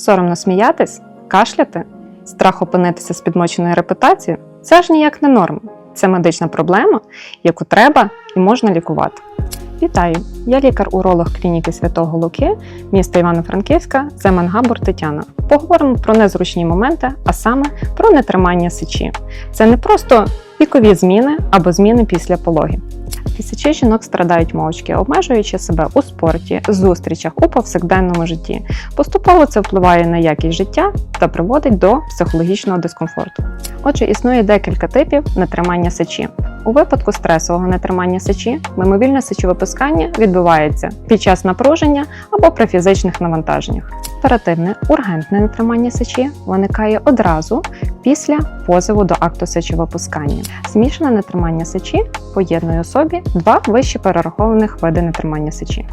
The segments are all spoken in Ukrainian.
Соромно сміятись, кашляти, страх опинитися з підмоченою репутацією це ж ніяк не норма. Це медична проблема, яку треба і можна лікувати. Вітаю! Я лікар-уролог клініки Святого Луки, міста Івано-Франківська, Земан Габор Тетяна. Поговоримо про незручні моменти, а саме про нетримання сечі. Це не просто вікові зміни або зміни після пологів. Тисячі жінок страдають мовчки, обмежуючи себе у спорті, зустрічах, у повсякденному житті. Поступово це впливає на якість життя та приводить до психологічного дискомфорту. Отже, існує декілька типів нетримання сечі. У випадку стресового нетримання сечі мимовільне сечовипускання відбувається під час напруження або при фізичних навантаженнях. Оперативне ургентне нетримання сечі виникає одразу після позову до акту сечовипускання. Змішане нетримання сечі поєднує у собі два вище перерахованих види нетримання сечі.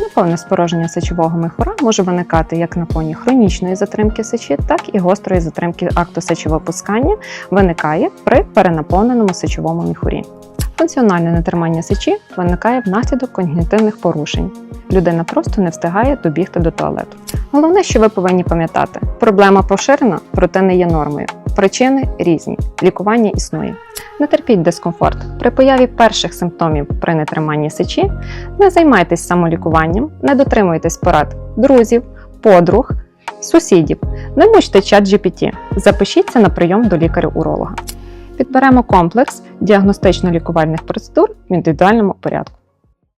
Неповне спорожнення сечового міхура може виникати як на фоні хронічної затримки сечі, так і гострої затримки акту сечовипускання виникає при перенаповненому сечовому міхурі. Функціональне нетримання сечі виникає внаслідок когнітивних порушень. Людина просто не встигає добігти до туалету. Головне, що ви повинні пам'ятати: проблема поширена, проте не є нормою. Причини різні, лікування існує. Не терпіть дискомфорт. При появі перших симптомів при нетриманні сечі не займайтесь самолікуванням, не дотримуйтесь порад друзів, подруг, сусідів. Не мучте чат GPT. Запишіться на прийом до лікаря-уролога. Підберемо комплекс діагностично-лікувальних процедур в індивідуальному порядку.